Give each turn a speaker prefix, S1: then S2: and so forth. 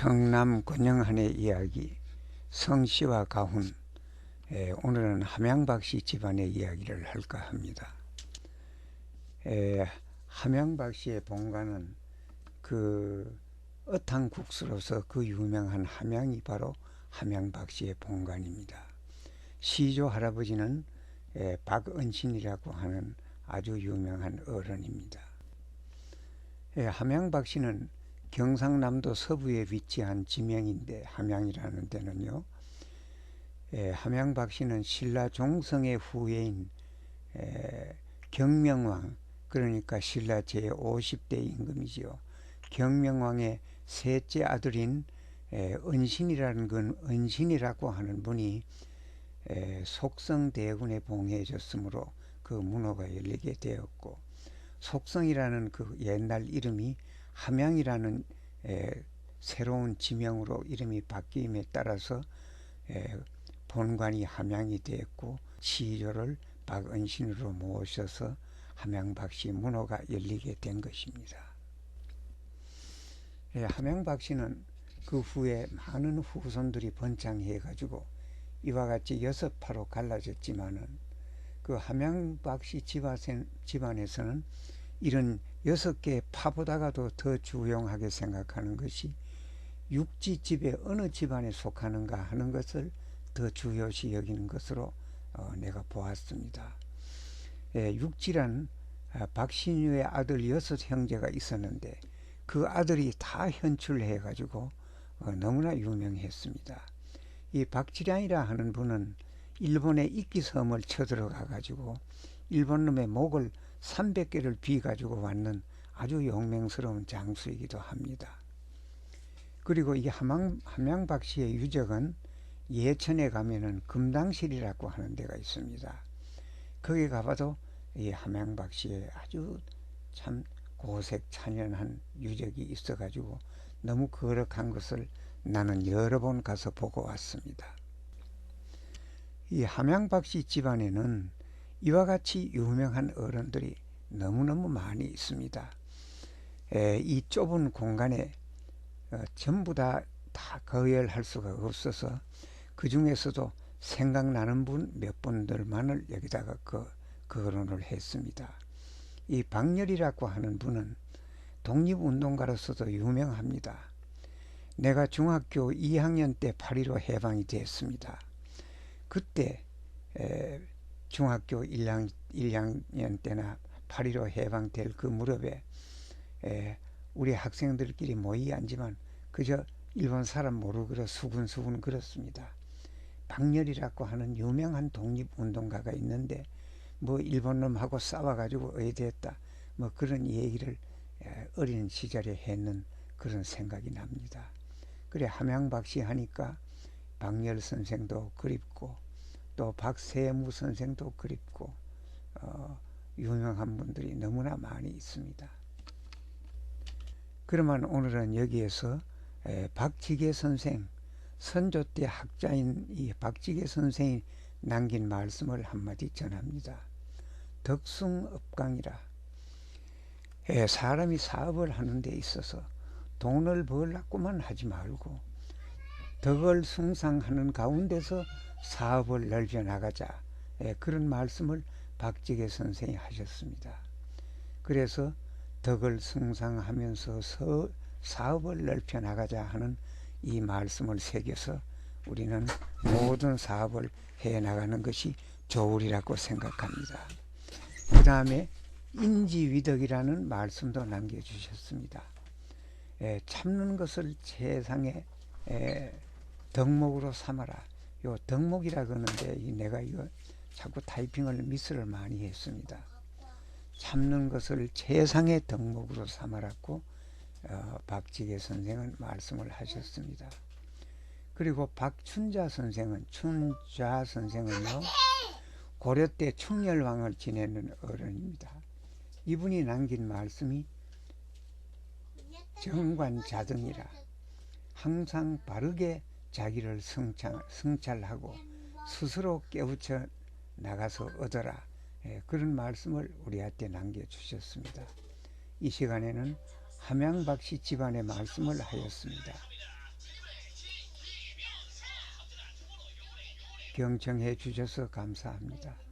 S1: 청남 권영한의 이야기 성씨와 가훈 에, 오늘은 함양박씨 집안의 이야기를 할까 합니다. 에, 함양박씨의 본가는 그 어탕국수로서 그 유명한 함양이 바로 함양박씨의 본관입니다. 시조 할아버지는 에, 박은신이라고 하는 아주 유명한 어른입니다. 에, 함양박씨는 경상남도 서부에 위치한 지명인데 함양이라는 데는요. 에, 함양 박씨는 신라 종성의 후예인 에, 경명왕 그러니까 신라 제50대 임금이지요. 경명왕의 셋째 아들인 에, 은신이라는 건 은신이라고 하는 분이 에, 속성대군에 봉해해 줬으므로 그 문호가 열리게 되었고 속성이라는 그 옛날 이름이 함양이라는 에, 새로운 지명으로 이름이 바뀜에 따라서 에, 본관이 함양이 되었고 시조를 박은신으로 모셔서 함양박씨 문호가 열리게 된 것입니다. 예, 함양박씨는 그 후에 많은 후손들이 번창해 가지고 이와 같이 여섯 파로 갈라졌지만은 그 함양박씨 집안에서는 이런 여섯 개의 파보다가도 더 주용하게 생각하는 것이 육지집에 어느 집안에 속하는가 하는 것을 더 주요시 여기는 것으로 어, 내가 보았습니다. 예, 육지란 아, 박신유의 아들 여섯 형제가 있었는데 그 아들이 다 현출해 가지고 어, 너무나 유명했습니다. 이 박지량이라 하는 분은 일본의 이끼섬을 쳐들어가 가지고 일본 놈의 목을 300개를 비 가지고 왔는 아주 용맹스러운 장수이기도 합니다. 그리고 이 함양, 함양박씨의 유적은 예천에 가면은 금당실이라고 하는 데가 있습니다. 거기 가봐도 이 함양박씨의 아주 참 고색 찬연한 유적이 있어가지고 너무 거룩한 것을 나는 여러 번 가서 보고 왔습니다. 이 함양박씨 집안에는 이와 같이 유명한 어른들이 너무너무 많이 있습니다. 에, 이 좁은 공간에 어, 전부 다, 다 거열할 수가 없어서 그 중에서도 생각나는 분 몇 분들만을 여기다가 그, 거론을 했습니다. 이 박열이라고 하는 분은 독립운동가로서도 유명합니다. 내가 중학교 2학년 때8.15 해방이 됐습니다. 그때 에, 중학교 1학, 1학년 때나 8.15 해방될 그 무렵에 에, 우리 학생들끼리 모이 앉지만 그저 일본 사람 모르고 수군수군 그렇습니다. 박렬이라고 하는 유명한 독립운동가가 있는데 뭐 일본 놈하고 싸워가지고 의대했다 뭐 그런 얘기를 어린 시절에 했는 그런 생각이 납니다. 그래 함양박씨 하니까 박열 선생도 그립고 또 박세무 선생도 그립고 어, 유명한 분들이 너무나 많이 있습니다. 그러면 오늘은 여기에서 에, 박지계 선생 선조 때 학자인 이 박지계 선생이 남긴 말씀을 한마디 전합니다. 덕숭업강이라 에, 사람이 사업을 하는 데 있어서 돈을 벌라고만 하지 말고 덕을 숭상하는 가운데서 사업을 넓혀 나가자 예, 그런 말씀을 박지계 선생이 하셨습니다. 그래서 덕을 승상하면서 서, 사업을 넓혀 나가자 하는 이 말씀을 새겨서 우리는 모든 사업을 해 나가는 것이 좋으리라고 생각합니다. 그 다음에 인지위덕이라는 말씀도 남겨주셨습니다. 에, 참는 것을 세상에 에, 덕목으로 삼아라. 요 덕목이라 그러는데 내가 이거 자꾸 타이핑을 미스를 많이 했습니다. 참는 것을 최상의 덕목으로 삼아랐고 어, 박지계 선생은 말씀을 하셨습니다. 그리고 박춘자 선생은 춘자 선생은요 고려 때 충렬왕을 지내는 어른입니다. 이분이 남긴 말씀이 정관자등이라 항상 바르게 자기를 성찰, 성찰하고 스스로 깨우쳐 나가서 얻어라 예, 그런 말씀을 우리한테 남겨주셨습니다. 이 시간에는 함양박씨 집안의 말씀을 하였습니다. 경청해 주셔서 감사합니다.